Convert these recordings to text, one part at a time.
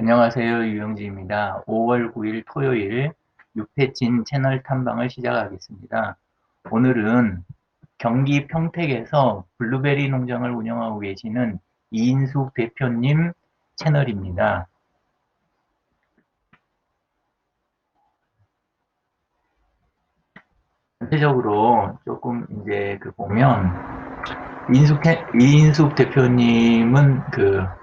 안녕하세요. 유영지입니다. 5월 9일 토요일 6패진 채널 탐방을 시작하겠습니다. 오늘은 경기 평택에서 블루베리 농장을 운영하고 계시는 이인숙 대표님 채널입니다. 전체적으로 조금 이제 그 보면 이인숙, 이인숙 대표님은 그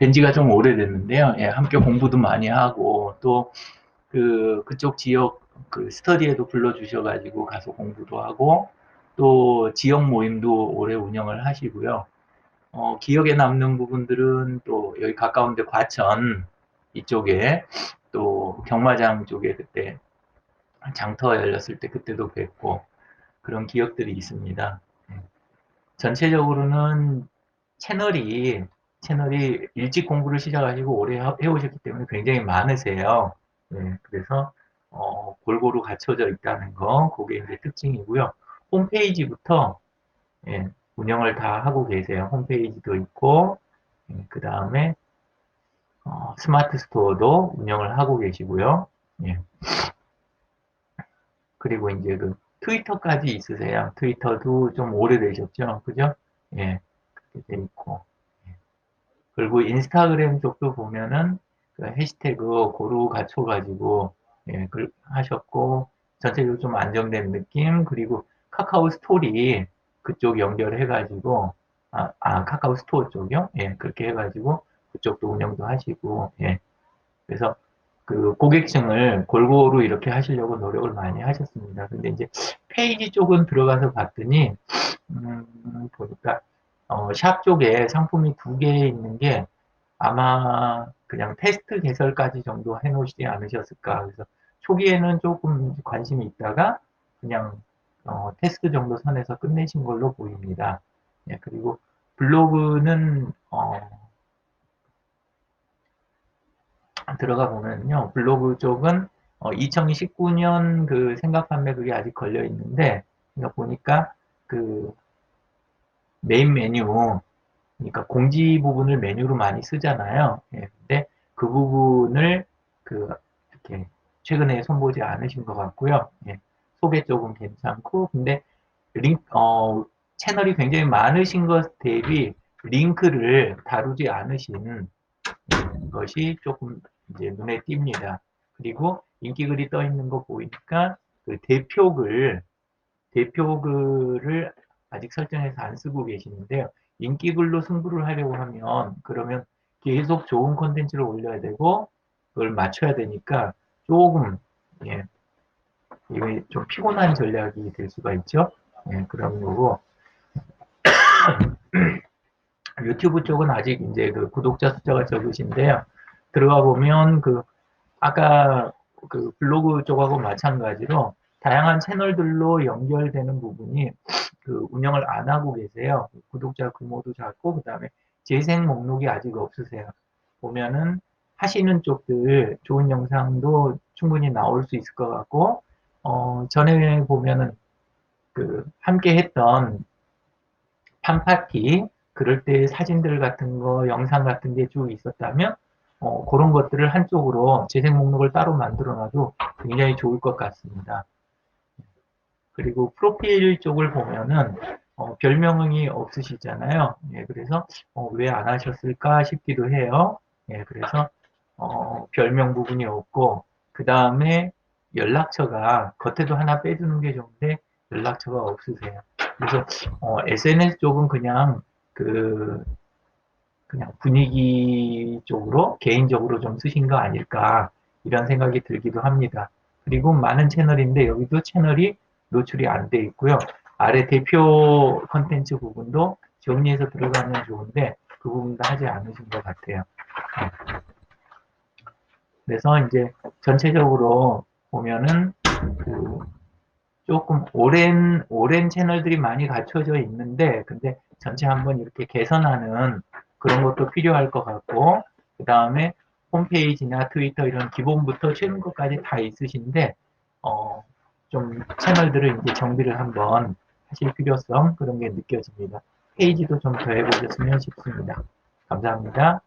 된 지가 좀 오래됐는데요. 예, 함께 공부도 많이 하고 또 그 그쪽 지역 그 스터디에도 불러주셔가지고 가서 공부도 하고 또 지역 모임도 오래 운영을 하시고요. 어, 기억에 남는 부분들은 또 여기 가까운데 과천 이쪽에 또 경마장 쪽에 그때 장터 열렸을 때 그때도 뵙고 그런 기억들이 있습니다. 예. 전체적으로는 채널이 채널이 일찍 공부를 시작하시고 오래 해오셨기 때문에 굉장히 많으세요. 네, 그래서 어, 골고루 갖춰져 있다는 거, 그게 이제 특징이고요. 홈페이지부터 예, 운영을 다 하고 계세요. 홈페이지도 있고, 예, 그 다음에 어, 스마트 스토어도 운영을 하고 계시고요. 예. 그리고 이제 그 트위터까지 있으세요. 트위터도 좀 오래되셨죠? 그죠? 예, 그렇게 돼 있고. 그리고 인스타그램 쪽도 보면은 그 해시태그 고루 갖춰가지고 예, 그 하셨고 전체적으로 좀 안정된 느낌 그리고 카카오 스토리 그쪽 연결해가지고 아, 아 카카오 스토어 쪽이요? 예 그렇게 해가지고 그쪽도 운영도 하시고 예 그래서 그 고객층을 골고루 이렇게 하시려고 노력을 많이 하셨습니다. 근데 이제 페이지 쪽은 들어가서 봤더니 음, 보니까 어, 샵 쪽에 상품이 두 개 있는 게 아마 그냥 테스트 개설까지 정도 해놓으시지 않으셨을까. 그래서 초기에는 조금 관심이 있다가 그냥 어, 테스트 정도 선에서 끝내신 걸로 보입니다. 예, 그리고 블로그는 어, 들어가 보면요. 블로그 쪽은 어, 2019년 그 생각 판매 그게 아직 걸려 있는데 그러니까 보니까 그 메인 메뉴, 그러니까 공지 부분을 메뉴로 많이 쓰잖아요. 예, 근데 그 부분을 그 이렇게 최근에 손보지 않으신 것 같고요. 예, 소개 쪽은 괜찮고, 근데 링, 어, 채널이 굉장히 많으신 것 대비 링크를 다루지 않으신 것이 조금 이제 눈에 띕니다. 그리고 인기글이 떠 있는 거 보니까 그 대표글, 대표글을 아직 설정해서 안 쓰고 계시는데요. 인기글로 승부를 하려고 하면 그러면 계속 좋은 콘텐츠를 올려야 되고 그걸 맞춰야 되니까 조금 예, 이게 좀 피곤한 전략이 될 수가 있죠. 예, 그런 거고 유튜브 쪽은 아직 이제 그 구독자 숫자가 적으신데요. 들어가 보면 그 아까 그 블로그 쪽하고 마찬가지로 다양한 채널들로 연결되는 부분이 그 운영을 안 하고 계세요. 구독자 규모도 작고 그 다음에 재생 목록이 아직 없으세요. 보면은 하시는 쪽들 좋은 영상도 충분히 나올 수 있을 것 같고 어, 전에 보면은 그 함께 했던 판파티 그럴 때 사진들 같은 거 영상 같은 게 쭉 있었다면 어, 그런 것들을 한쪽으로 재생 목록을 따로 만들어 놔도 굉장히 좋을 것 같습니다. 그리고 프로필 쪽을 보면은 어, 별명이 없으시잖아요. 예, 그래서 어, 왜 안 하셨을까 싶기도 해요. 예, 그래서 어, 별명 부분이 없고 그 다음에 연락처가 겉에도 하나 빼두는 게 좋은데 연락처가 없으세요. 그래서 SNS 어, 쪽은 그냥 그 그냥 분위기 쪽으로 개인적으로 좀 쓰신 거 아닐까 이런 생각이 들기도 합니다. 그리고 많은 채널인데 여기도 채널이 노출이 안 돼 있고요. 아래 대표 컨텐츠 부분도 정리해서 들어가면 좋은데 그 부분도 하지 않으신 것 같아요. 네. 그래서 이제 전체적으로 보면은 그 조금 오랜 오랜 채널들이 많이 갖춰져 있는데 근데 전체 한번 이렇게 개선하는 그런 것도 필요할 것 같고 그 다음에 홈페이지나 트위터 이런 기본부터 최근 것까지 다 있으신데 어, 좀 채널들을 이제 정비를 한번 하실 필요성 그런 게 느껴집니다. 페이지도 좀 더 해보셨으면 싶습니다. 감사합니다.